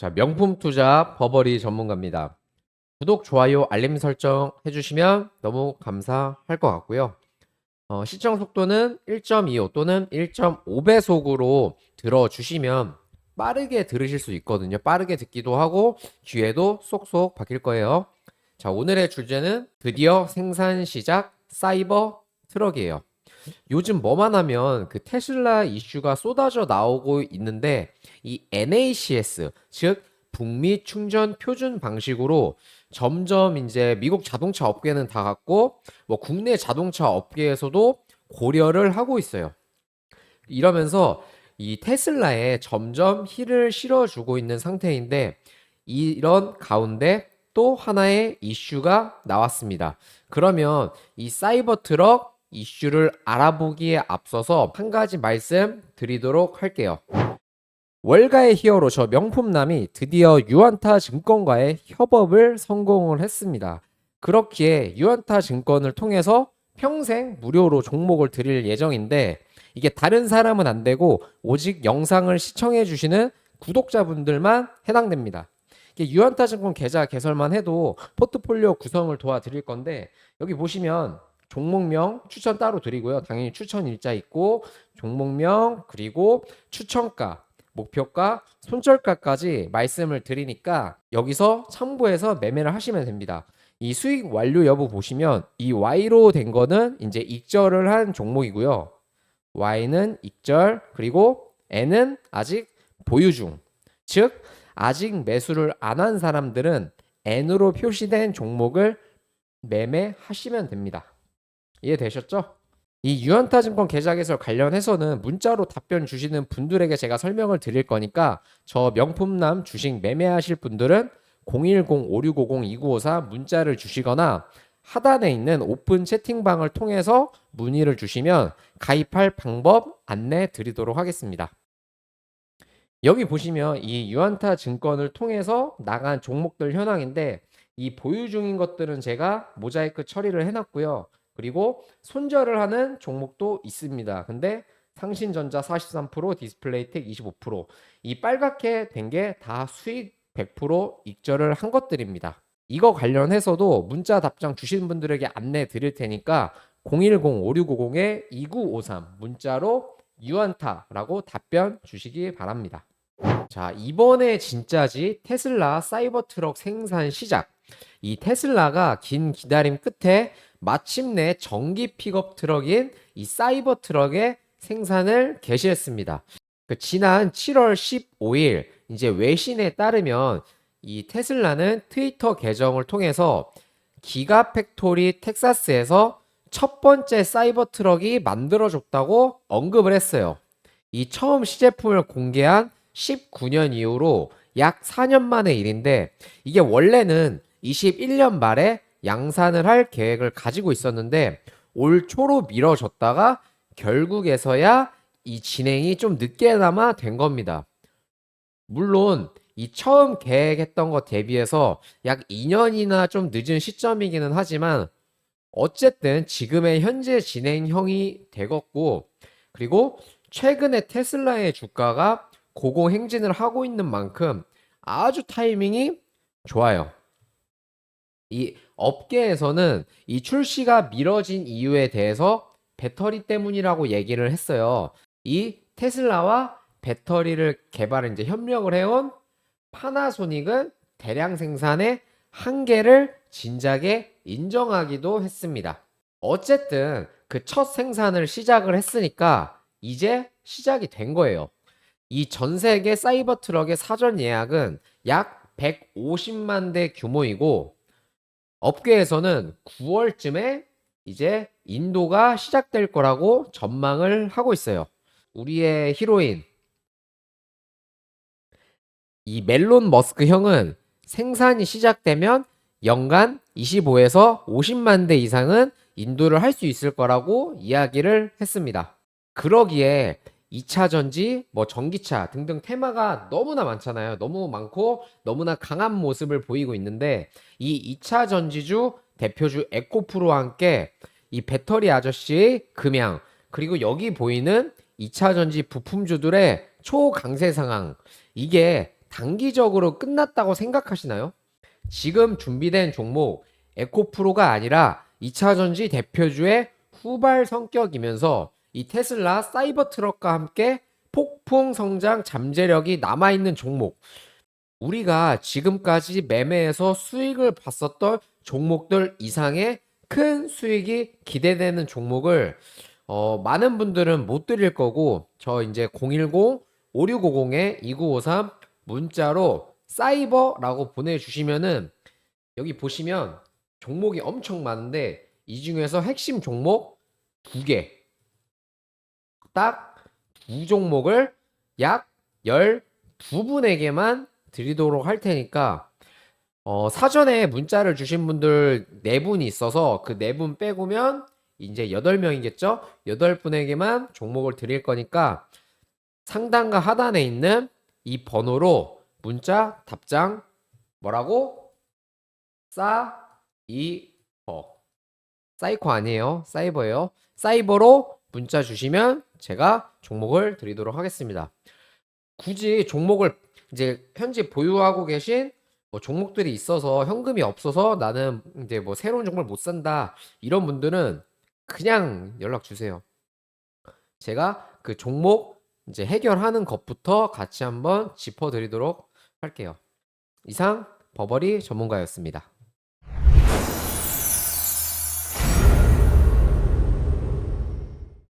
자, 명품 투자 버버리 전문가입니다. 구독, 좋아요, 알림 설정 해주시면 너무 감사할 것 같고요. 어, 시청 속도는 1.25 또는 1.5배속으로 들어주시면 빠르게 들으실 수 있거든요. 빠르게 듣기도 하고 귀에도 쏙쏙 박힐 거예요. 자, 오늘의 주제는 드디어 생산 시작 사이버 트럭이에요. 요즘 뭐만 하면 그 테슬라 이슈가 쏟아져 나오고 있는데 이 NACS 즉 북미 충전 표준 방식으로 점점 이제 미국 자동차 업계는 다 갔고 뭐 국내 자동차 업계에서도 고려를 하고 있어요. 이러면서 이 테슬라에 점점 힐을 실어주고 있는 상태인데 이런 가운데 또 하나의 이슈가 나왔습니다. 그러면 이 사이버 트럭 이슈를 알아보기에 앞서서 한 가지 말씀 드리도록 할게요. 월가의 히어로 저 명품남이 드디어 유안타 증권과의 협업을 성공을 했습니다. 그렇기에 유안타 증권을 통해서 평생 무료로 종목을 드릴 예정인데 이게 다른 사람은 안 되고 오직 영상을 시청해 주시는 구독자분들만 해당됩니다. 유안타 증권 계좌 개설만 해도 포트폴리오 구성을 도와드릴 건데 여기 보시면 종목명 추천 따로 드리고요. 당연히 추천 일자 있고 종목명 그리고 추천가 목표가, 손절가까지 말씀을 드리니까 여기서 참고해서 매매를 하시면 됩니다. 이 수익 완료 여부 보시면 이 Y로 된 거는 이제 익절을 한 종목이고요. Y는 익절 그리고 N은 아직 보유 중. 즉 아직 매수를 안 한 사람들은 N으로 표시된 종목을 매매하시면 됩니다. 이해되셨죠? 이 유한타 증권 계좌 개설 관련해서는 문자로 답변 주시는 분들에게 제가 설명을 드릴 거니까 저 명품남 주식 매매하실 분들은 010-5650-2954 문자를 주시거나 하단에 있는 오픈 채팅방을 통해서 문의를 주시면 가입할 방법 안내 드리도록 하겠습니다. 여기 보시면 이 유한타 증권을 통해서 나간 종목들 현황인데 이 보유 중인 것들은 제가 모자이크 처리를 해놨고요. 그리고 손절을 하는 종목도 있습니다. 근데 상신전자 43%, 디스플레이텍 25%이 빨갛게 된 게 다 수익 100% 익절을 한 것들입니다. 이거 관련해서도 문자 답장 주신 분들에게 안내 드릴 테니까 010-5650-2953 문자로 유안타라고 답변 주시기 바랍니다. 자, 이번에 진짜지 테슬라 사이버 트럭 생산 시작. 이 테슬라가 긴 기다림 끝에 마침내 전기 픽업 트럭인 이 사이버 트럭의 생산을 개시했습니다. 그 지난 7월 15일 이제 외신에 따르면 이 테슬라는 트위터 계정을 통해서 기가 팩토리 텍사스에서 첫 번째 사이버 트럭이 만들어졌다고 언급을 했어요. 이 처음 시제품을 공개한 19년 이후로 약 4년 만의 일인데 이게 원래는 21년 말에 양산을 할 계획을 가지고 있었는데 올 초로 미뤄졌다가 결국에서야 이 진행이 좀 늦게나마 된 겁니다. 물론 이 처음 계획했던 것 대비해서 약 2년이나 좀 늦은 시점이기는 하지만 어쨌든 지금의 현재 진행형이 되었고 그리고 최근에 테슬라의 주가가 고공 행진을 하고 있는 만큼 아주 타이밍이 좋아요. 이 업계에서는 이 출시가 미뤄진 이유에 대해서 배터리 때문이라고 얘기를 했어요. 이 테슬라와 배터리를 개발 이제 협력을 해온 파나소닉은 대량 생산의 한계를 진작에 인정하기도 했습니다. 어쨌든 그 첫 생산을 시작을 했으니까 이제 시작이 된 거예요. 이 전 세계 사이버 트럭의 사전 예약은 약 150만 대 규모이고 업계에서는 9월쯤에 이제 인도가 시작될 거라고 전망을 하고 있어요. 우리의 히로인 이 멜론 머스크 형은 생산이 시작되면 연간 25에서 50만 대 이상은 인도를 할 수 있을 거라고 이야기를 했습니다. 그러기에 2차 전지, 뭐 전기차 등등 테마가 너무나 많잖아요. 너무 많고 너무나 강한 모습을 보이고 있는데 이 2차 전지주 대표주 에코프로와 함께 이 배터리 아저씨의 금양 그리고 여기 보이는 2차 전지 부품주들의 초강세 상황 이게 단기적으로 끝났다고 생각하시나요? 지금 준비된 종목 에코프로가 아니라 2차 전지 대표주의 후발 성격이면서 이 테슬라 사이버 트럭과 함께 폭풍 성장 잠재력이 남아있는 종목. 우리가 지금까지 매매해서 수익을 봤었던 종목들 이상의 큰 수익이 기대되는 종목을 어, 많은 분들은 못 드릴 거고 저 이제 010-5650-2953 문자로 사이버라고 보내주시면은 여기 보시면 종목이 엄청 많은데 이 중에서 핵심 종목 두 개. 딱 두 종목을 약 12분에게만 드리도록 할 테니까 어, 사전에 문자를 주신 분들 네 분이 있어서 그네분 빼고면 이제 8명이겠죠? 8분에게만 종목을 드릴 거니까 상단과 하단에 있는 이 번호로 문자 답장 뭐라고? 사이버 사이코 아니에요. 사이버예요. 사이버로 문자 주시면 제가 종목을 드리도록 하겠습니다. 굳이 종목을 이제 현재 보유하고 계신 뭐 종목들이 있어서 현금이 없어서 나는 이제 뭐 새로운 종목을 못 산다. 이런 분들은 그냥 연락 주세요. 제가 그 종목 이제 해결하는 것부터 같이 한번 짚어 드리도록 할게요. 이상 버버리 전문가였습니다.